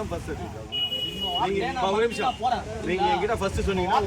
வரைக்கும் பஸ் நீங்க இப்ப ஒரு நிமிஷம். நீங்க என்கிட்ட ஃபர்ஸ்ட் சொன்னீங்கன்னா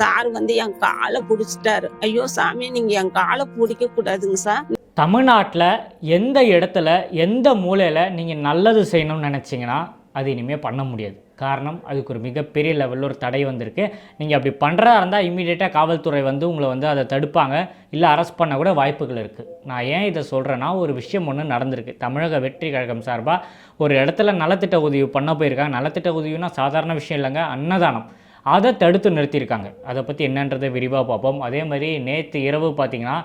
சார் வந்து என் காலை பிடிச்சிட்டாரு. ஐயோ சாமி நீங்க என் காலை பிடிக்க கூடாதுங்க சார். தமிழ்நாட்டில் எந்த இடத்துல எந்த மூலையில் நீங்கள் நல்லது செய்யணும்னு நினச்சிங்கன்னா அது இனிமேல் பண்ண முடியாது. காரணம் அதுக்கு ஒரு மிகப்பெரிய லெவலில் ஒரு தடை வந்திருக்கு. நீங்கள் அப்படி பண்ணுறதா இருந்தால் இமீடியட்டாக காவல்துறை வந்து உங்களை வந்து அதை தடுப்பாங்க. இல்லை அரெஸ்ட் பண்ண கூட வாய்ப்புகள் இருக்குது நான் ஏன் இதை சொல்கிறேன்னா ஒரு விஷயம் ஒன்று நடந்திருக்கு. தமிழக வெற்றி கழகம் சார்பாக ஒரு இடத்துல நலத்திட்ட உதவி பண்ண போயிருக்காங்க. நலத்திட்ட உதவினா சாதாரண விஷயம் இல்லைங்க அன்னதானம். அதை தடுத்து நிறுத்தியிருக்காங்க. அதை பற்றி என்னன்றதை விரிவாக பார்ப்போம். அதே மாதிரி நேற்று இரவு பார்த்திங்கன்னா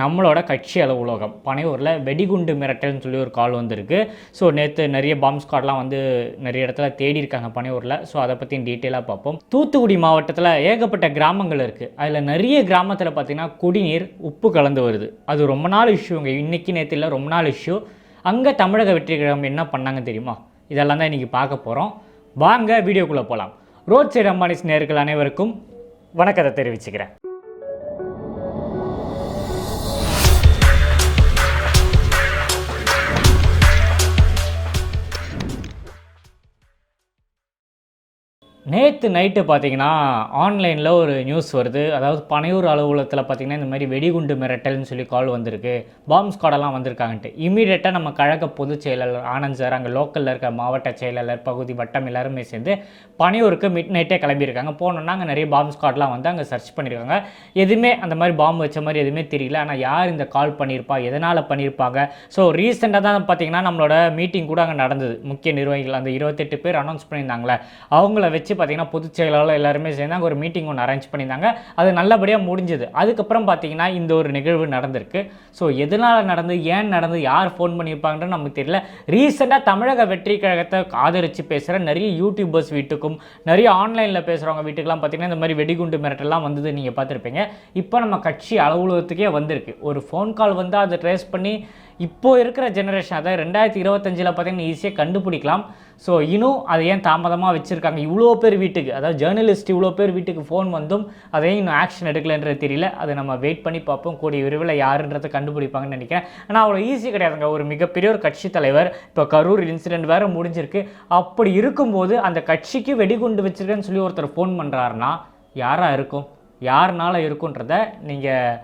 நம்மளோட கட்சி அலுவலகம். பனையூரில் வெடிகுண்டு மிரட்டல்னு சொல்லி ஒரு கால் வந்திருக்கு. ஸோ நேற்று நிறைய பாம்ப் ஸ்குவாட்லாம் வந்து நிறைய இடத்துல தேடி இருக்காங்க பனையூரில். ஸோ அதை பற்றி டீட்டெயிலாக பார்ப்போம். தூத்துக்குடி மாவட்டத்தில் ஏகப்பட்ட கிராமங்கள் இருக்குது அதில் நிறைய கிராமத்தில் பார்த்திங்கன்னா குடிநீர் உப்பு கலந்து வருது. அது ரொம்ப நாள் இஷ்யூங்க இன்றைக்கி நேற்று இல்லை ரொம்ப நாள் இஷ்யூ அங்கே தமிழக வெற்றி கழகம் என்ன பண்ணாங்க தெரியுமா? இதெல்லாம் தான் இன்றைக்கி பார்க்க போகிறோம் வாங்க வீடியோக்குள்ளே போகலாம் ரோட் சைடு அம்பானிஸ் நேர்கள் அனைவருக்கும் வணக்கத்தை தெரிவிச்சுக்கிறேன். நேற்று நைட்டு பார்த்தீங்கன்னா ஆன்லைனில் ஒரு நியூஸ் வருது. அதாவது பனையூர் அலுவலகத்தில் பார்த்தீங்கன்னா இந்த மாதிரி வெடிகுண்டு மிரட்டல்னு சொல்லி கால் வந்திருக்கு. பாம்ப் ஸ்குவாடெல்லாம் வந்திருக்காங்கன்ட்டு. இமீடியட்டாக நம்ம கழக பொதுச் செயலாளர் ஆனந்த் சார் அங்கே லோக்கலில் இருக்க மாவட்ட செயலாளர் பகுதி வட்டம் எல்லாருமே சேர்ந்து பனையூருக்கு மிட் நைட்டே கிளம்பியிருக்காங்க. போனோன்னா அங்கே நிறைய பாம்ப் ஸ்குவாட்லாம் வந்து அங்கே சர்ச் பண்ணியிருக்காங்க. எதுவுமே அந்த மாதிரி பாம்பு வச்ச மாதிரி எதுவுமே தெரியல. ஆனால் யார் இந்த கால் பண்ணியிருப்பா? எதனால் பண்ணியிருப்பாங்க? ஸோ ரீசெண்டாக தான் பார்த்தீங்கன்னா நம்மளோட மீட்டிங் கூட அங்கே நடந்தது. முக்கிய நிர்வாகிகள் அந்த இருபத்தெட்டு பேர் அனௌன்ஸ் பண்ணியிருந்தாங்களே அவங்கள வச்சு பார்த்தீங்கன்னா பொதுச் செயலாளர் எல்லாருமே சேர்ந்து அங்கே ஒரு மீட்டிங் ஒன்று அரேஞ்ச் பண்ணியிருந்தாங்க. அது நல்லபடியாக முடிஞ்சது. அதுக்கப்புறம் பார்த்தீங்கன்னா இந்த ஒரு நிகழ்வு நடந்திருக்கு. ஸோ எதனால் நடந்து ஏன் நடந்து யார் ஃபோன் பண்ணியிருப்பாங்கன்னு நமக்கு தெரியல. ரீசெண்டாக தமிழக வெற்றி கழகத்தை ஆதரித்து பேசுகிற நிறைய யூடியூபர்ஸ் வீட்டுக்கும் நிறைய ஆன்லைனில் பேசுகிறவங்க வீட்டுக்கெலாம் பார்த்தீங்கன்னா இந்த மாதிரி வெடிகுண்டு மிரட்டெல்லாம் வந்தது நீங்கள் பார்த்துருப்பீங்க. இப்போ நம்ம கட்சி அலுவலகத்துக்கே வந்திருக்கு. ஒரு ஃபோன் கால் வந்து அதை ட்ரேஸ் பண்ணி இப்போ இருக்கிற ஜெனரேஷன் அதாவது ரெண்டாயிரத்தி இருபத்தஞ்சில் பார்த்தீங்கன்னா ஈஸியாக கண்டுபிடிக்கலாம். ஸோ இன்னும் அதை ஏன் தாமதமாக வச்சுருக்காங்க? இவ்வளோ பேர் வீட்டுக்கு அதாவது ஜேர்னலிஸ்ட் இவ்வளோ பேர் வீட்டுக்கு ஃபோன் வந்தும் அதையும் இன்னும் ஆக்ஷன் எடுக்கலைன்றது தெரியல. அதை நம்ம வெயிட் பண்ணி பார்ப்போம். கூடிய விரைவில் யாருன்றதை கண்டுபிடிப்பாங்கன்னு நினைக்கிறேன். ஆனால் அவ்வளோ ஈஸி கிடையாதுங்க. ஒரு மிகப்பெரிய ஒரு கட்சி தலைவர் இப்போ கரூர் இன்சிடென்ட் வேறு முடிஞ்சிருக்கு. அப்படி இருக்கும்போது அந்த கட்சிக்கு வெடிகுண்டு வச்சிருக்கேன்னு சொல்லி ஒருத்தர் ஃபோன் பண்ணுறாருன்னா யாராக இருக்கும்? யாருனால இருக்குன்றத நீங்கள்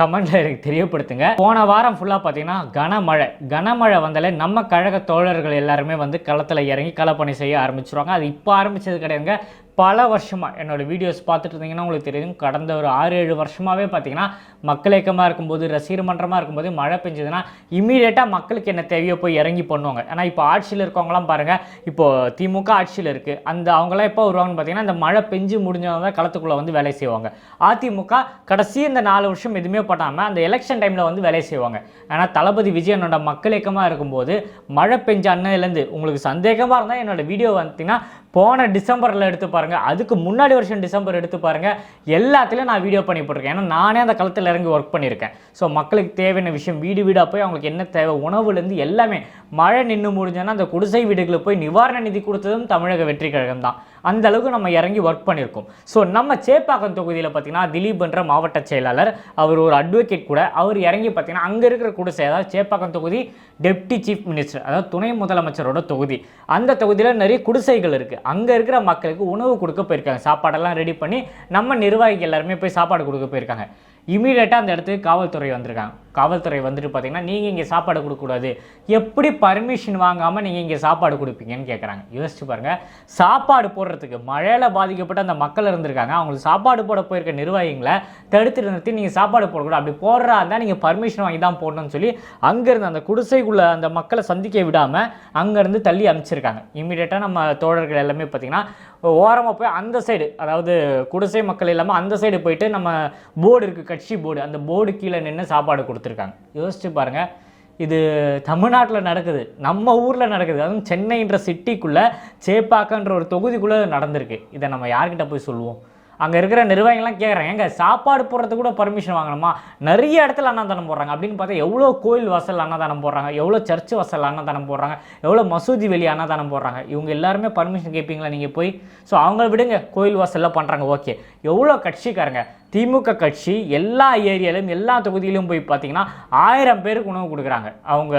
கமெண்ட்டில் எனக்கு தெரியப்படுத்துங்க. போன வாரம் ஃபுல்லாக பார்த்தீங்கன்னா கனமழை. கனமழை வந்தாலே நம்ம கழக தோழர்கள் எல்லாருமே வந்து களத்தில் இறங்கி களப்பணி செய்ய ஆரம்பிச்சிருவாங்க. அது இப்போ ஆரம்பித்தது கிடையாதுங்க. பல வருஷமாக என்னோடய வீடியோஸ் பார்த்துட்டு இருந்தீங்கன்னா உங்களுக்கு தெரியும். கடந்த ஒரு ஆறு ஏழு வருஷமாகவே பார்த்தீங்கன்னா மக்கள் இயக்கமாக இருக்கும்போது ரசிகர் மன்றமாக இருக்கும்போது மழை பெஞ்சதுன்னா இமீடியட்டாக மக்களுக்கு என்ன தேவையோ போய் இறங்கி பண்ணுவாங்க. ஏன்னா இப்போ ஆட்சியில் இருக்கவங்களாம் பாருங்கள் இப்போது திமுக ஆட்சியில் இருக்குது அந்த அவங்களாம் எப்போ வருவாங்கன்னு பார்த்தீங்கன்னா இந்த மழை பெஞ்சு முடிஞ்சவங்க தான் களத்துக்குள்ளே வந்து வேலை செய்வாங்க. அதிமுக கடைசி இந்த நாலு வருஷம் எதுவுமே பண்ணாமல் அந்த எலெக்ஷன் டைமில் வந்து வேலை செய்வாங்க. ஏன்னா தளபதி விஜயனோட மக்கள் இயக்கமாக இருக்கும்போது மழை பெஞ்ச அன்னையிலேருந்து உங்களுக்கு சந்தேகமாக இருந்தால் என்னோட வீடியோ பார்த்தீங்கன்னா போன டிசம்பரில் எடுத்து பாருங்கள் அதுக்கு முன்னாடி வருஷம் டிசம்பர் எடுத்து பாருங்கள் எல்லாத்துலேயும் நான் வீடியோ பண்ணி போட்டிருக்கேன். ஏன்னா நானே அந்த களத்தில் இறங்கி ஒர்க் பண்ணியிருக்கேன். ஸோ மக்களுக்கு தேவையான விஷயம் வீடு வீடாக போய் அவங்களுக்கு என்ன தேவை உணவுலேருந்து எல்லாமே. மழை நின்று முடிஞ்சோன்னா அந்த குடிசை வீடுகளுக்கு போய் நிவாரண நிதி கொடுத்ததும் தமிழக வெற்றி கழகம் தான் அந்த அளவுக்கு நம்ம இறங்கி ஒர்க் பண்ணியிருக்கோம். ஸோ நம்ம சேப்பாக்கம் தொகுதியில் பார்த்தீங்கன்னா திலீப் என்ற மாவட்ட செயலாளர் அவர் ஒரு அட்வொகேட் கூட அவர் இறங்கி பார்த்தீங்கன்னா அங்கே இருக்கிற குடிசை அதாவது சேப்பாக்கம் தொகுதி டெப்டி சீஃப் மினிஸ்டர் அதாவது துணை முதலமைச்சரோட தொகுதி. அந்த தொகுதியில் நிறைய குடிசைகள் இருக்குது அங்கே இருக்கிற மக்களுக்கு உணவு கொடுக்க போயிருக்காங்க. சாப்பாடெல்லாம் ரெடி பண்ணி நம்ம நிர்வாகிகள் எல்லாருமே போய் சாப்பாடு கொடுக்க போயிருக்காங்க. இமீடியட்டாக அந்த இடத்துக்கு காவல்துறை வந்திருக்காங்க. காவல்துறை வந்துட்டு பார்த்தீங்கன்னா நீங்கள் இங்கே சாப்பாடு கொடுக்கக்கூடாது. எப்படி பர்மிஷன் வாங்காமல் நீங்கள் இங்கே சாப்பாடு கொடுப்பீங்கன்னு கேட்குறாங்க யோசிச்சு பாருங்கள் சாப்பாடு போடுறதுக்கு மழையில் பாதிக்கப்பட்ட அந்த மக்கள் இருந்திருக்காங்க. அவங்களுக்கு சாப்பாடு போட போயிருக்க நிர்வாகிகளை தடுத்து நிறுத்தி நீங்கள் சாப்பாடு போடக்கூடாது. அப்படி போடுறா இருந்தால் நீங்கள் பர்மிஷன் வாங்கி தான் போடணும்னு சொல்லி அங்கேருந்து அந்த குடிசைக்குள்ளே அந்த மக்களை சந்திக்க விடாமல் அங்கேருந்து தள்ளி அனுப்பிச்சிருக்காங்க. இமீடியட்டாக நம்ம தோழர்கள் எல்லாமே பார்த்திங்கன்னா ஓரமாக போய் அந்த சைடு அதாவது குடிசை மக்கள் இல்லாமல் அந்த சைடு போயிட்டு நம்ம போர்டு இருக்குது கட்சி போர்டு அந்த போர்டு கீழே நின்று சாப்பாடு கொடுத்துருக்காங்க. யோசிச்சு பாருங்கள் இது தமிழ்நாட்டில் நடக்குது நம்ம ஊரில் நடக்குது அதுவும் சென்னைன்ற சிட்டிக்குள்ளே சேப்பாக்கன்ற ஒரு தொகுதிக்குள்ளே நடந்திருக்கு. இதை நம்ம யார்கிட்ட போய் சொல்லுவோம்? அங்கே இருக்கிற நிர்வாகிகள்லாம் கேட்குறாங்க எங்கே சாப்பாடு போடுறதுக்கு கூட பர்மிஷன் வாங்கணுமா? நிறைய இடத்துல அன்னதானம் போடுறாங்க. அப்படின்னு பார்த்தா எவ்வளோ கோயில் வசல் அன்னதானம் போடுறாங்க எவ்வளோ சர்ச் வாசல் அன்னதானம் போடுறாங்க எவ்வளோ மசூதி வெளியே அன்னதானம் போடுறாங்க. இவங்க எல்லாருமே பர்மிஷன் கேட்பீங்களா நீங்கள் போய்? ஸோ அவங்கள விடுங்க கோயில் வாசலில் பண்ணுறாங்க ஓகே எவ்வளோ கட்சிக்காரங்க திமுக கட்சி எல்லா ஏரியாலையும் எல்லா தொகுதியிலும் போய் பார்த்தீங்கன்னா ஆயிரம் பேருக்கு உணவு கொடுக்குறாங்க. அவங்க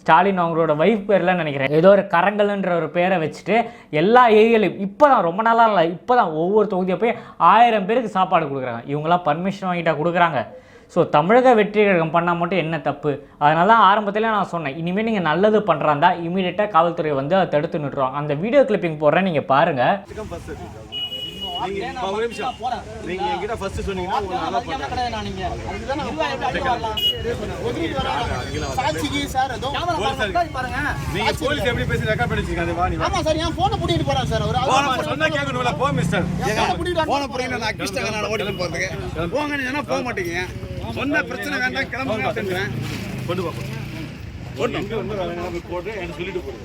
ஸ்டாலின் அவங்களோட வைஃப் பேர்லாம் நினைக்கிறேன். ஏதோ ஒரு கரங்கல்ன்ற ஒரு பேரை வச்சுட்டு எல்லா ஏரியாலையும் இப்போ தான் ரொம்ப நாளாக இல்லை இப்போ தான் ஒவ்வொரு தொகுதியை போய் ஆயிரம் பேருக்கு சாப்பாடு கொடுக்குறாங்க. இவங்களாம் பர்மிஷன் வாங்கிட்டா கொடுக்குறாங்க. ஸோ தமிழக வெற்றி கழகம் பண்ணால் மட்டும் என்ன தப்பு? அதனால தான் ஆரம்பத்தில் நான் சொன்னேன் இனிமேல் நீங்கள் நல்லது பண்ணுறாந்தா இமீடியட்டாக காவல்துறை வந்து அதை தடுத்து நிறுத்துறோம் அந்த வீடியோ கிளிப்பிங் போடுறேன் நீங்கள் பாருங்கள் நீங்க இப்ப ஒரு நிமிஷம். நீங்க என்கிட்ட ஃபர்ஸ்ட் சொன்னீங்கன்னா உங்களை நல்லா பண்றேன் சாட்சிக்கு சார். ஏதோ நீங்க போலீஸ் எப்படி பேசி ரெக்கார்ட் பண்ணி வச்சிருக்கீங்க அது வா நீ வா. ஆமா சார் என் போனை பூட்டிட்டு போறான் சார். ஒரு போன சொன்னா கேட்கணும்ல போ மிஸ்டர் போன புரியல நான் கிருஷ்ண நான் ஓடிட்டு போறதுக்கு போங்கன்னு சொன்னா போக மாட்டீங்க? சொன்ன பிரச்சனை வேண்டாம் கிளம்புங்க அப்படின்றேன். கொண்டு போ போட்டு எனக்கு சொல்லிட்டு போடு.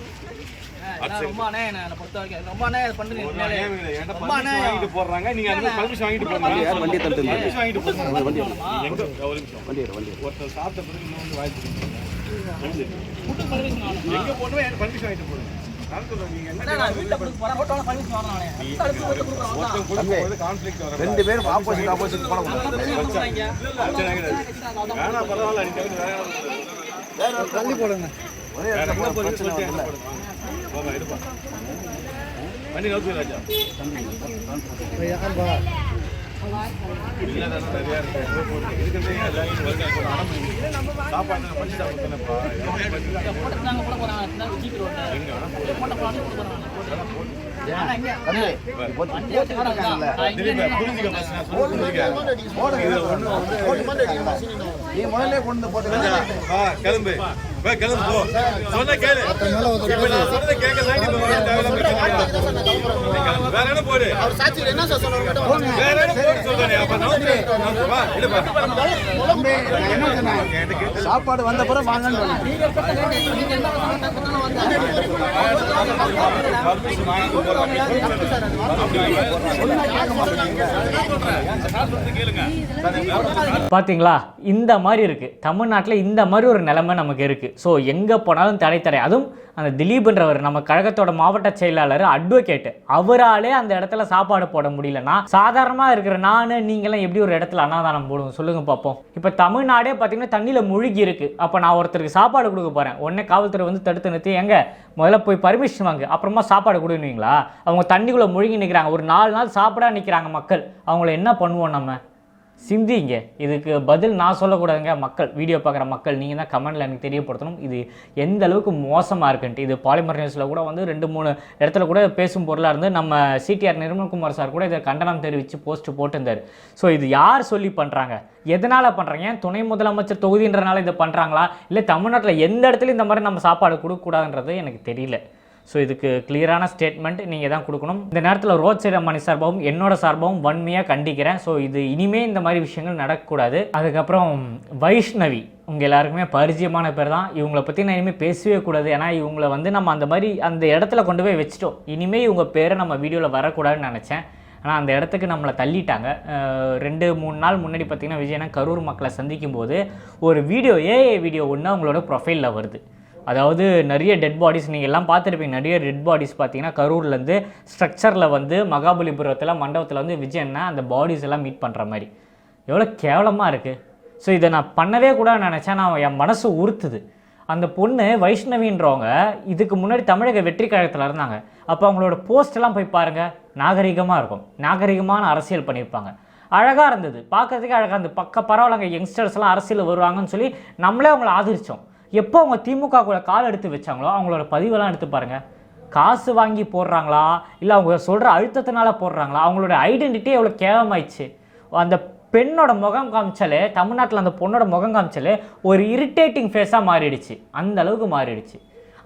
ரொம்ப அண்ணே பொறுத்த வரைக்கும். அண்ணே ஒரு போடுறாங்க. நீங்க அந்த பர்மிஷன் வாங்கிட்டு போடுறாங்க வண்டி தட்டு பர்மிஷன் வாங்கிட்டு போடுறாங்க வண்டி எங்க? ஒரு நிமிஷம். வண்டி வண்டி ஒருத்தர் சாப்பிட்ட பிறகு இன்னும் வந்து வாய்ப்பு எங்க போட்டோம் எனக்கு பர்மிஷன் வாங்கிட்டு போடுங்க. ரெண்டு பேரும் ஆப்போசிட் ஆப்போசிட் போட பரவாயில்ல தள்ளி போடுங்க. வேற போங்க எடுப்பா வண்டி நோக்கு ராஜா அடம் இருக்கு. சாப்பாடு பண்ணி பண்ணி வந்து நீ முதல்ல கொண்டு போட்டு கிளம்பு போ. சொன்னா கேளு. சொன்னதை. வேற என்ன போடு என்ன சார் சொல்லுவாங்க வேற என்ன போடு. சொல்றேன் அப்ப சாப்பாடு வந்த பிறகு வாங்கன்னு. பார்த்தீங்களா இந்த மாதிரி இருக்குது தமிழ்நாட்டில் இந்த மாதிரி ஒரு நிலைமை நமக்கு இருக்குது ஸோ எங்கே போனாலும் தடை தடை. அதுவும் அந்த திலீப்ன்றவர் நம்ம கழகத்தோட மாவட்ட செயலாளர் அட்வொகேட் அவராலே அந்த இடத்துல சாப்பாடு போட முடியலன்னா சாதாரணமாக இருக்கிற நான் நீங்களாம் எப்படி ஒரு இடத்துல அன்னதானம் போடுவோம்? சொல்லுங்க பார்ப்போம் இப்போ தமிழ்நாடே பார்த்தீங்கன்னா தண்ணியில் முழுகி இருக்கு. அப்போ நான் ஒருத்தருக்கு சாப்பாடு கொடுக்க போகிறேன் உடனே காவல்துறை வந்து தடுத்து நிறுத்தி எங்க? முதல்ல போய் பர்மிஷன் வாங்க. அப்புறமா சாப்பாடு கொடுக்குவீங்களா அவங்க தண்ணிக்குள்ளே முழுகி நிற்கிறாங்க ஒரு நாலு நாள் சாப்பிடா நிற்கிறாங்க மக்கள். அவங்கள என்ன பண்ணுவோம் நம்ம? சிந்திங்க. இதுக்கு பதில் நான் சொல்லக்கூடாதுங்க. மக்கள் வீடியோ பார்க்குற மக்கள் நீங்கள் தான் கமெண்டில் எனக்கு தெரியப்படுத்தணும். இது எந்த அளவுக்கு மோசமாக இருக்குன்ட்டு. இது பாலிமர் நியூஸில் கூட வந்து ரெண்டு மூணு இடத்துல கூட பேசும் பொருளாக இருந்து நம்ம சிடிஆர் நிர்மல்குமார் சார் கூட இதை கண்டனம் தெரிவித்து போஸ்ட் போட்டிருந்தார். ஸோ இது யார் சொல்லி பண்ணுறாங்க எதனால் பண்ணுறாங்க ஏன் துணை முதலமைச்சர் தொகுதின்றனால இதை பண்ணுறாங்களா இல்லை தமிழ்நாட்டில் எந்த இடத்துலையும் இந்த மாதிரி நம்ம சாப்பாடு கொடுக்கக்கூடாதுன்றது எனக்கு தெரியல. ஸோ இதுக்கு கிளியரான ஸ்டேட்மெண்ட் நீங்கள் தான் கொடுக்கணும். இந்த நேரத்தில் ரோட் சைடு அம்மானி சார்பாகவும் என்னோட சார்பாகவும் வன்மையாக கண்டிக்கிறேன். ஸோ இது இனிமே இந்த மாதிரி விஷயங்கள் நடக்கக்கூடாது. அதுக்கப்புறம் வைஷ்ணவி உங்கள் எல்லாருக்குமே பரிச்சயமான பேர் தான். இவங்கள பற்றி நான் இனிமேல் பேசவே கூடாது. ஏன்னா இவங்கள வந்து நம்ம அந்த மாதிரி அந்த இடத்துல கொண்டு போய் வச்சுட்டோம். இனிமேல் இவங்க பேரை நம்ம வீடியோவில் வரக்கூடாதுன்னு நினச்சேன். ஆனால் அந்த இடத்துக்கு நம்மளை தள்ளிட்டாங்க. ரெண்டு மூணு நாள் முன்னாடி பார்த்திங்கன்னா விஜயனா கரூர் மக்களை சந்திக்கும் போது ஒரு வீடியோ ஏஏ வீடியோ ஒன்று அவங்களோட ப்ரொஃபைலில் வருது. அதாவது நிறைய டெட் பாடிஸ் நீங்கள் எல்லாம் பார்த்துருப்பீங்க. நிறைய டெட் பாடிஸ் பார்த்தீங்கன்னா கரூர்லேருந்து ஸ்ட்ரக்சரில் வந்து மகாபலிபுரத்தில் மண்டபத்தில் வந்து விஜயன்னா அந்த பாடிஸ் எல்லாம் மீட் பண்ணுற மாதிரி. எவ்வளோ கேவலமாக இருக்குது ஸோ இதை நான் பண்ணவே கூடாதுன்னு நினச்சேன். நான் என் மனசு உறுத்துது. அந்த பொண்ணு வைஷ்ணவின்றவங்க இதுக்கு முன்னாடி தமிழக வெற்றி கழகத்தில் இருந்தாங்க. அப்போ அவங்களோட போஸ்ட் எல்லாம் போய் பாருங்கள் நாகரிகமாக இருக்கும். நாகரிகமான அரசியல் பண்ணியிருப்பாங்க. அழகாக இருந்தது. பார்க்கறதுக்கே அழகாக இருந்தது. பக்க பரவாயில்லங்க யங்ஸ்டர்ஸ்லாம் அரசியல் வருவாங்கன்னு சொல்லி நம்மளே அவங்கள ஆதரித்தோம் எப்போ அவங்க திமுக கூட கால் எடுத்து வச்சாங்களோ அவங்களோட பதிவெல்லாம் எடுத்து பாருங்கள் காசு வாங்கி போடுறாங்களா? இல்லை அவங்க சொல்கிற அழுத்தத்தினால போடுறாங்களா? அவங்களோட ஐடென்டிட்டி எவ்வளோ கேவமாயிடுச்சு அந்த பெண்ணோட முகம் காமிச்சாலே தமிழ்நாட்டில் அந்த பொண்ணோட முகம் காமிச்சாலே ஒரு இரிட்டேட்டிங் ஃபேஸாக மாறிடுச்சு. அந்த அளவுக்கு மாறிடுச்சு.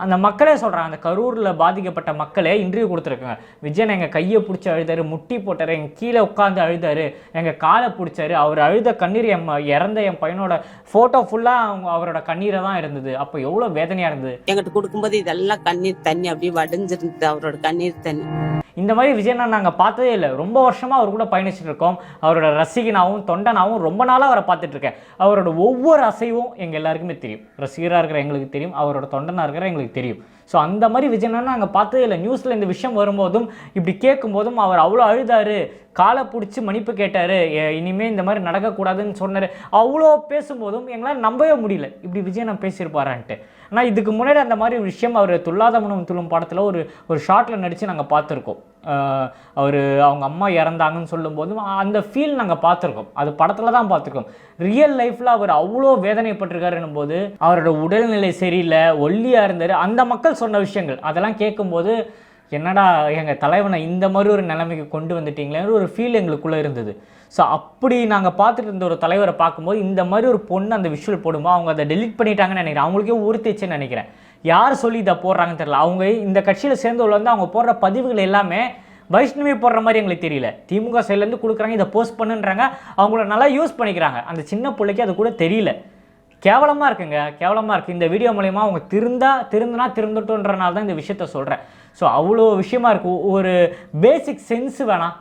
அந்த மக்களே சொல்கிறாங்க அந்த கரூரில் பாதிக்கப்பட்ட மக்களே இன்டர்வியூ கொடுத்துருக்காங்க. விஜயன் எங்கள் கையை பிடிச்சி அழுதாரு முட்டி போட்டாரு எங்கள் கீழே உட்காந்து அழுதாரு எங்கள் காலை பிடிச்சாரு. அவர் அழுத கண்ணீர் என் இறந்த என் பையனோட ஃபோட்டோ ஃபுல்லாக அவங்க அவரோட கண்ணீரை தான் இருந்தது. அப்போ எவ்வளோ வேதனையாக இருந்தது. எங்கிட்ட கொடுக்கும்போது இதெல்லாம் கண்ணீர் தண்ணி அப்படியே வடிஞ்சிருந்தது அவரோட கண்ணீர் தண்ணி. இந்த மாதிரி விஜயனா நாங்கள் பார்த்ததே இல்லை. ரொம்ப வருஷமாக அவர் கூட பயணிச்சுட்டு இருக்கோம். அவரோட ரசிகனாகவும் தொண்டனாகவும் ரொம்ப நாளாக அவரை பார்த்துட்டு இருக்கேன். அவரோட ஒவ்வொரு அசைவும் எங்கள் எல்லாருக்குமே தெரியும். ரசிகராக இருக்கிற எங்களுக்கு தெரியும். அவரோட தொண்டனாக இருக்கிற எங்களுக்கு எங்களுக்கு தெரியும். ஸோ அந்த மாதிரி விஜயனா நாங்கள் பார்த்தது இல்லை. நியூஸில் இந்த விஷயம் வரும்போதும் இப்படி கேட்கும்போதும் அவர் அவ்வளோ அழுதாரு. காலை பிடிச்சி மன்னிப்பு கேட்டார். இனிமேல் இந்த மாதிரி நடக்கக்கூடாதுன்னு சொன்னார். அவ்வளோ பேசும்போதும் எங்களால் நம்பவே முடியல. இப்படி விஜயன் பேசியிருப்பாரான்ட்டு. ஆனால் இதுக்கு முன்னாடி அந்த மாதிரி ஒரு விஷயம் அவர் துல்லாத மனம் துள்ளும் படத்தில் ஒரு ஒரு ஷார்ட்டில் நடித்து நாங்கள் பார்த்துருக்கோம். அவர் அவங்க அம்மா இறந்தாங்கன்னு சொல்லும்போதும் அந்த ஃபீல் நாங்கள் பார்த்துருக்கோம். அது படத்தில் தான் பார்த்துருக்கோம். ரியல் லைஃப்பில் அவர் அவ்வளோ வேதனைப்பட்டிருக்காருன்னும் போது அவரோட உடல்நிலை சரியில்லை ஒல்லியாக இருந்தார். அந்த மக்கள் சொன்ன விஷயங்கள் அதெல்லாம் கேட்கும்போது என்னடா எங்கள் தலைவனை இந்த மாதிரி ஒரு நிலைமைக்கு கொண்டு வந்துட்டீங்களேன்னு ஒரு ஃபீல் எங்களுக்குள்ளே இருந்தது. ஸோ அப்படி நாங்கள் பார்த்துட்டு இருந்த ஒரு தலைவரை பார்க்கும்போது இந்த மாதிரி ஒரு பொண்ணு அந்த விஷுவல் போடும்போது அவங்க அதை டெலீட் பண்ணிட்டாங்கன்னு நினைக்கிறேன். அவங்களுக்கே உறுத்திச்சுன்னு நினைக்கிறேன். யார் சொல்லி இதை போடுறாங்கன்னு தெரியல. அவங்க இந்த கட்சியில் சேர்ந்தவர்கள் வந்து அவங்க போடுற பதிவுகள் எல்லாமே வைஷ்ணவி போடுற மாதிரி எங்களுக்கு தெரியல. திமுக சைட்லேருந்து கொடுக்குறாங்க இதை போஸ்ட் பண்ணுன்றாங்க. அவங்கள நல்லா யூஸ் பண்ணிக்கிறாங்க. அந்த சின்ன பிள்ளைக்கு அது கூட தெரியல. கேவலமாக இருக்குங்க. கேவலமாக இருக்குது இந்த வீடியோ மூலயமா அவங்க திருந்தா திருந்தினா திருந்துட்டோன்றனால தான் இந்த விஷயத்த சொல்கிறேன் ஸோ அவ்வளோ விஷயமா இருக்குது ஒரு பேசிக் சென்ஸ் வேணாம்.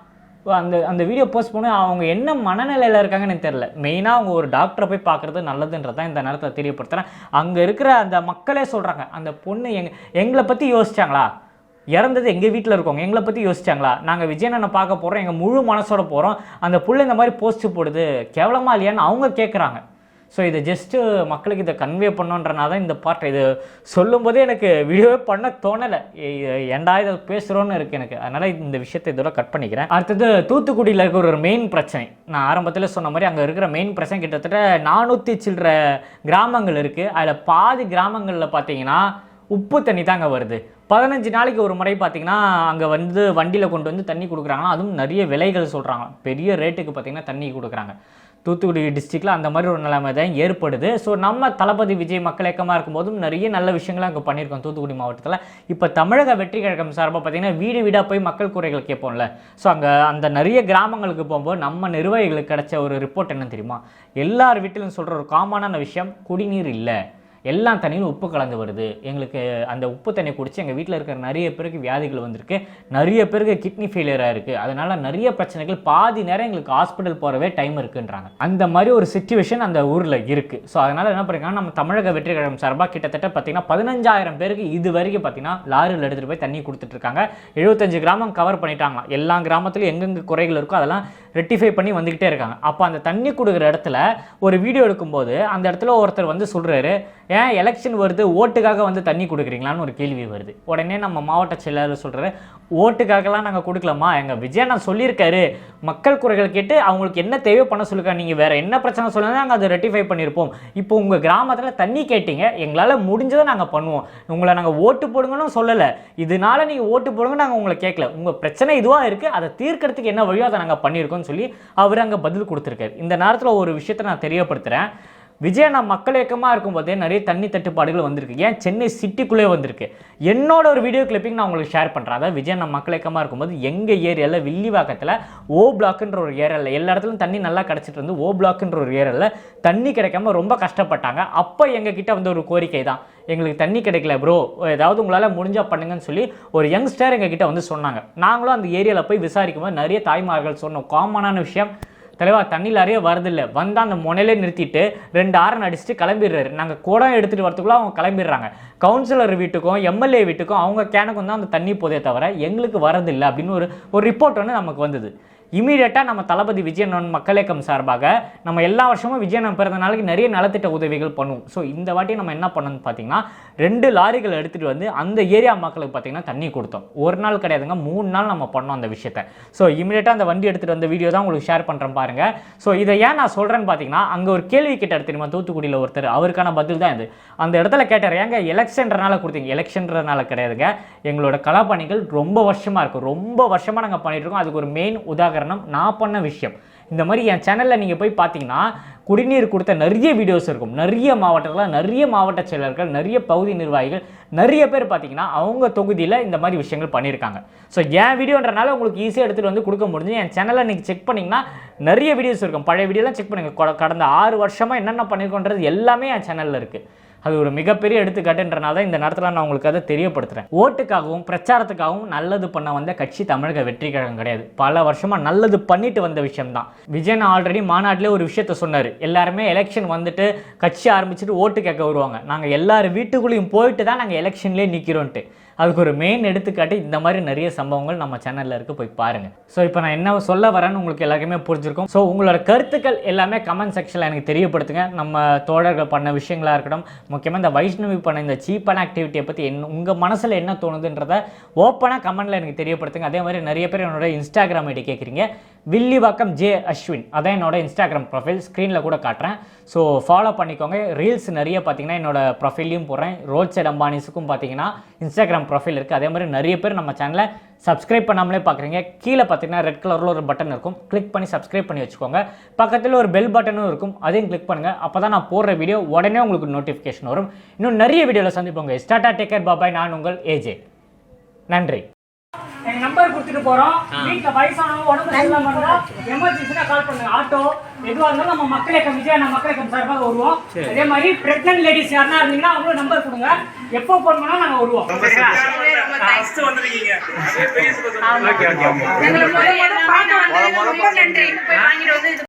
அந்த அந்த வீடியோ போஸ்ட் பண்ணி அவங்க என்ன மனநிலையில் இருக்காங்கன்னு தெரில தெரியல. மெயினாக அவங்க ஒரு டாக்டரை போய் பார்க்குறது நல்லதுன்றது தான் இந்த நேரத்தில் தெரியப்படுத்துகிறேன் அங்கே இருக்கிற அந்த மக்களே சொல்கிறாங்க அந்த பொண்ணு எங் எங்களை பற்றி யோசிச்சாங்களா? இறந்தது எங்கள் வீட்டில் இருக்கவங்க எங்களை பற்றி யோசிச்சாங்களா? நாங்கள் விஜயனனை பார்க்க போகிறோம் எங்கள் முழு மனசோட போகிறோம் அந்த புள்ள இந்த மாதிரி போஸ்ட் போடுது கேவலமா இல்லையான்னு அவங்க கேட்குறாங்க ஸோ இதை ஜஸ்ட்டு மக்களுக்கு இதை கன்வே பண்ணோன்றனால தான் இந்த பாட்டை இது சொல்லும்போதே எனக்கு வீடியோவே பண்ண தோணலை. ஏண்டா இதை பேசுகிறோன்னு இருக்குது எனக்கு. அதனால் இந்த விஷயத்தை இதோட கட் பண்ணிக்கிறேன். அடுத்தது தூத்துக்குடியில் இருக்கிற ஒரு மெயின் பிரச்சனை. நான் ஆரம்பத்தில் சொன்ன மாதிரி அங்கே இருக்கிற மெயின் பிரச்சனை கிட்டத்தட்ட நானூற்றி சில்லற கிராமங்கள் இருக்குது அதில் பாதி கிராமங்களில் பார்த்தீங்கன்னா உப்பு தண்ணி தாங்க வருது. பதினஞ்சு நாளைக்கு ஒரு முறை பார்த்திங்கன்னா அங்கே வந்து வண்டியில் கொண்டு வந்து தண்ணி கொடுக்குறாங்கன்னா அதுவும் நிறைய விலைகள் சொல்கிறாங்க பெரிய ரேட்டுக்கு பார்த்தீங்கன்னா தண்ணி கொடுக்குறாங்க. தூத்துக்குடி டிஸ்ட்ரிக்டில் அந்த மாதிரி ஒரு நிலைமை தான் ஏற்படுது. ஸோ நம்ம தளபதி விஜய் மக்கள் இயக்கமாக இருக்கும்போதும் நிறைய நல்ல விஷயங்களை அங்கே பண்ணியிருக்கோம் தூத்துக்குடி மாவட்டத்தில். இப்போ தமிழக வெற்றி கழகம் சார்பாக பார்த்தீங்கன்னா வீடு வீடாக போய் மக்கள் குறைகள் கேட்போம்ல. ஸோ அங்கே அந்த நிறைய கிராமங்களுக்கு போகும்போது நம்ம நிர்வாகிகளுக்கு கிடைச்ச ஒரு ரிப்போர்ட் என்ன தெரியுமா? எல்லார் வீட்டிலும் சொல்கிற ஒரு காமனான விஷயம் குடிநீர் இல்லை. எல்லா தண்ணியிலும் உப்பு கலந்து வருது. எங்களுக்கு அந்த உப்பு தண்ணி குடித்து எங்கள் வீட்டில் இருக்கிற நிறைய பேருக்கு வியாதிகள் வந்திருக்கு. நிறைய பேருக்கு கிட்னி ஃபெயிலியராக இருக்குது அதனால் நிறைய பிரச்சனைகள் பாதி நேரம் எங்களுக்கு ஹாஸ்பிட்டல் போகிறவே டைம் இருக்குன்றாங்க. அந்த மாதிரி ஒரு சுச்சுவேஷன் அந்த ஊரில் இருக்குது ஸோ அதனால் என்ன பண்ணிருக்காங்கன்னா நம்ம தமிழக வெற்றி கழகம் சார்பாக கிட்டத்தட்ட பார்த்தீங்கன்னா பதினஞ்சாயிரம் பேருக்கு இது வரைக்கும் பார்த்தீங்கன்னா லாரியில் எடுத்துகிட்டு போய் தண்ணி கொடுத்துட்ருக்காங்க எழுபத்தஞ்சு கிராமம் கவர் பண்ணிட்டாங்க எல்லா கிராமத்துலையும் எங்கெங்கே குறைகள் இருக்கோ அதெல்லாம் ரெட்டிஃபை பண்ணி வந்துக்கிட்டே இருக்காங்க. அப்போ அந்த தண்ணி கொடுக்குற இடத்துல ஒரு வீடியோ எடுக்கும்போது அந்த இடத்துல ஒருத்தர் வந்து சொல்கிறாரு ஏன் எலெக்ஷன் வருது ஓட்டுக்காக வந்து தண்ணி கொடுக்குறீங்களான்னு ஒரு கேள்வி வருது. உடனே நம்ம மாவட்ட செயலாளர் சொல்கிறாரு ஓட்டுக்காகலாம் நாங்கள் கொடுக்கலாமா எங்கள் விஜய் நான் சொல்லியிருக்காரு. மக்கள் குறைகள் கேட்டு அவங்களுக்கு என்ன தேவை பண்ண சொல்லுங்க. நீங்கள் வேறு என்ன பிரச்சனை சொல்லுங்க நாங்கள் அதை ரெட்டிஃபை பண்ணியிருப்போம் இப்போ உங்கள் கிராமத்தில் தண்ணி கேட்டீங்க. எங்களால் முடிஞ்சதை நாங்கள் பண்ணுவோம். உங்களை நாங்கள் ஓட்டு போடுங்கன்னு சொல்லலை. இதனால நீங்கள் ஓட்டு போடுங்க நாங்கள் உங்களை கேட்கல உங்கள் பிரச்சனை இதுவாக இருக்குது அதை தீர்க்கறதுக்கு என்ன வழியோ அதை நாங்கள் பண்ணியிருக்கோம். பண்ணியிருக்கோம்னு சொல்லி அவர் அங்கே பதில் கொடுத்துருக்காரு. இந்த நேரத்தில் ஒரு விஷயத்தை நான் தெரியப்படுத்துகிறேன் விஜயண்ணா மக்கள் இயக்கமாக இருக்கும்போதே நிறைய தண்ணி தட்டுப்பாடுகள் வந்திருக்கு. ஏன்? சென்னை சிட்டிக்குள்ளே வந்திருக்கு. என்னோட ஒரு வீடியோ கிளிப்பிங் நான் உங்களுக்கு ஷேர் பண்ணுறேன் அதாவது விஜயண்ணா மக்கள் இயக்கமாக இருக்கும்போது எங்கள் ஏரியாவில் வில்லிவாக்கத்தில் ஓ பிளாக்குன்ற ஒரு ஏரியாவில் எல்லா இடத்துலையும் தண்ணி நல்லா கிடச்சிட்டு இருந்து ஓ பிளாக்குன்ற ஒரு ஏரியாவில் தண்ணி கிடைக்காம ரொம்ப கஷ்டப்பட்டாங்க. அப்போ எங்கள் கிட்ட வந்து ஒரு கோரிக்கை தான். எங்களுக்கு தண்ணி கிடைக்கல ப்ரோ ஏதாவது உங்களால் முடிஞ்சால் பண்ணுங்கன்னு சொல்லி ஒரு யங்ஸ்டர் எங்கக்கிட்ட வந்து சொன்னாங்க. நாங்களும் அந்த ஏரியாவில் போய் விசாரிக்கும் போது நிறைய தாய்மார்கள் சொன்னோம். காமனான விஷயம் தலைவா தண்ணி லாரியே வரதில்லை வந்தால் அந்த முனையிலே நிறுத்திட்டு ரெண்டு ஆரன் அடிச்சுட்டு கிளம்பிடுறாரு. நாங்கள் குடம் எடுத்துகிட்டு வரத்துக்குள்ளே அவங்க கிளம்பிடுறாங்க. கவுன்சிலர் வீட்டுக்கும் எம்எல்ஏ வீட்டுக்கும் அவங்க கேனுக்கும் தான் அந்த தண்ணி போதே தவிர எங்களுக்கு வரதில்லை அப்படின்னு ஒரு ஒரு ரிப்போர்ட் வந்து நமக்கு வந்தது. இமீடியட்டாக நம்ம தளபதி விஜயன் மக்கள் இயக்கம் சார்பாக நம்ம எல்லா வருஷமும் விஜயன் பிறந்த நாளைக்கு நிறைய நலத்திட்ட உதவிகள் பண்ணுவோம். ஸோ இந்த வாட்டி நம்ம என்ன பண்ணணும்னு பார்த்தீங்கன்னா ரெண்டு லாரிகள் எடுத்துகிட்டு வந்து அந்த ஏரியா மக்களுக்கு பார்த்தீங்கன்னா தண்ணி கொடுத்தோம். ஒரு நாள் கிடையாதுங்க மூணு நாள் நம்ம பண்ணோம் அந்த விஷயத்தை. ஸோ இமீடியட்டாக அந்த வண்டி எடுத்துகிட்டு வந்த வீடியோ தான் உங்களுக்கு ஷேர் பண்ணுறேன் பாருங்கள் ஸோ இதை ஏன் நான் சொல்கிறேன்னு பார்த்தீங்கன்னா அங்கே ஒரு கேள்வி கேட்டார் தெரியுமா? தூத்துக்குடியில் ஒருத்தர். அவருக்கான பதில் தான் இது. அந்த இடத்துல கேட்டார் ஏங்க எலெக்ஷன்றனால கொடுத்தீங்க? எலெக்ஷன்றனால கிடையாதுங்க. எங்களோட கலாப்பணிகள் ரொம்ப வருஷமாக இருக்கும் ரொம்ப வருஷமாக நாங்கள் பண்ணிட்டு இருக்கோம். அதுக்கு ஒரு மெயின் உதாரணம் நான் பண்ண விஷயம். இந்த மாதிரி என் சேனலில் நீங்கள் போய் பார்த்தீங்கன்னா குடிநீர் கொடுத்த நிறைய வீடியோஸ் இருக்கும். நிறைய மாவட்டத்தில் நிறைய மாவட்ட செயலர்கள் நிறைய பகுதி நிர்வாகிகள் நிறைய பேர் பார்த்தீங்கன்னா அவங்க தொகுதியில் இந்த மாதிரி விஷயங்கள் பண்ணியிருக்காங்க. ஸோ என் வீடியோன்றனால உங்களுக்கு ஈஸியாக எடுத்துகிட்டு வந்து கொடுக்க முடிஞ்சு என் சேனலை நீங்கள் செக் பண்ணிங்கன்னா நிறைய வீடியோஸ் இருக்கும். பழைய வீடியோலாம் செக் பண்ணுங்கள் கடந்த ஆறு வருஷமாக என்னென்ன பண்ணியிருக்கோன்றது எல்லாமே என் சேனலில் இருக்குது அது ஒரு மிகப்பெரிய எடுத்துக்காட்டுன்றனால தான் இந்த நேரத்தில் நான் உங்களுக்கு அதை தெரியப்படுத்துகிறேன் ஓட்டுக்காகவும் பிரச்சாரத்துக்காகவும் நல்லது பண்ண வந்த கட்சி தமிழக வெற்றி கழகம் கிடையாது. பல வருஷமாக நல்லது பண்ணிட்டு வந்த விஷயம் தான் விஜயன் ஆல்ரெடி மாநாட்டிலே ஒரு விஷயத்த சொன்னார். எல்லாருமே எலெக்ஷன் வந்துட்டு கட்சி ஆரம்பிச்சுட்டு ஓட்டு கேட்க வருவாங்க. நாங்கள் எல்லார் வீட்டுக்குள்ளேயும் போயிட்டு தான் நாங்கள் எலெக்ஷன்லேயே நிற்கிறோன்ட்டு அதுக்கு ஒரு மெயின் எடுத்துக்காட்டு இந்த மாதிரி நிறைய சம்பவங்கள் நம்ம சேனலில் இருக்க. போய் பாருங்கள் ஸோ இப்போ நான் என்ன சொல்ல வரேன்னு உங்களுக்கு எல்லாருக்குமே புரிஞ்சிருக்கும். ஸோ உங்களோட கருத்துக்கள் எல்லாமே கமெண்ட் செக்ஷனில் எனக்கு தெரியப்படுத்துங்க. நம்ம தோழர்கள் பண்ண விஷயங்களாக இருக்கட்டும் முக்கியமாக இந்த வைஷ்ணவி பண்ண இந்த சீப்பான ஆக்டிவிட்டியை பற்றி என்ன உங்கள் மனசில் என்ன தோணுதுன்றத ஓப்பனாக கமெண்ட்டில் எனக்கு தெரியப்படுத்துங்க. அதே மாதிரி நிறைய பேர் என்னோட இன்ஸ்டாகிராம் ஐடி கேட்குறீங்க வில்லிவாக்கம் ஜே அஸ்வின். அதான் என்னோட இன்ஸ்டாகிராம் ப்ரொஃபைல் ஸ்க்ரீனில் கூட காட்டுறேன். ஸோ ஃபாலோ பண்ணிக்கோங்க. ரீல்ஸ் நிறைய பார்த்தீங்கன்னா என்னோட ப்ரொஃபைலையும் போடுறேன். ரோட் சைட் அம்பானிஸுக்கும் பார்த்தீங்கன்னா இன்ஸ்டாகிராம் ப்ரொஃபைல் இருக்குது அதே மாதிரி நிறைய பேர் நம்ம சேனலை சப்ஸ்கிரைப் பண்ணாமலே பார்க்குறீங்க கீழே பார்த்தீங்கன்னா ரெட் கலரில் ஒரு பட்டன் இருக்கும். கிளிக் பண்ணி சப்ஸ்கிரைப் பண்ணி வச்சுக்கோங்க. பக்கத்தில் ஒரு பெல் பட்டனும் இருக்கும். அதையும் கிளிக் பண்ணுங்கள் அப்போ தான் நான் போடுற வீடியோ உடனே உங்களுக்கு நோட்டிஃபிகேஷன் வரும். இன்னும் நிறைய வீடியோவில் சந்திப்போங்க. ஸ்டாட்டா டேக் கேர் பாபாய் நான் உங்கள் ஏஜே நன்றி. எங்க நம்பர் கொடுத்துட்டு போறோம் வீட்டுல வயசானவங்க உடம்பு சரியில்லாம இருந்தா எமர்ஜென்சினா கால் பண்ணுங்க ஆட்டோ எதுவா இருந்தாலும் நம்ம மக்கள் விஜய் நம்ம மக்கள் இயக்கம் சார்பாக வருவோம் அதே மாதிரி பிரெக்னன்ட் லேடிஸ் யாருன்னா இருந்தீங்கன்னா அவங்களும் நம்பர் கொடுங்க எப்போ போன் பண்ணா நாங்க வருவோம் நன்றி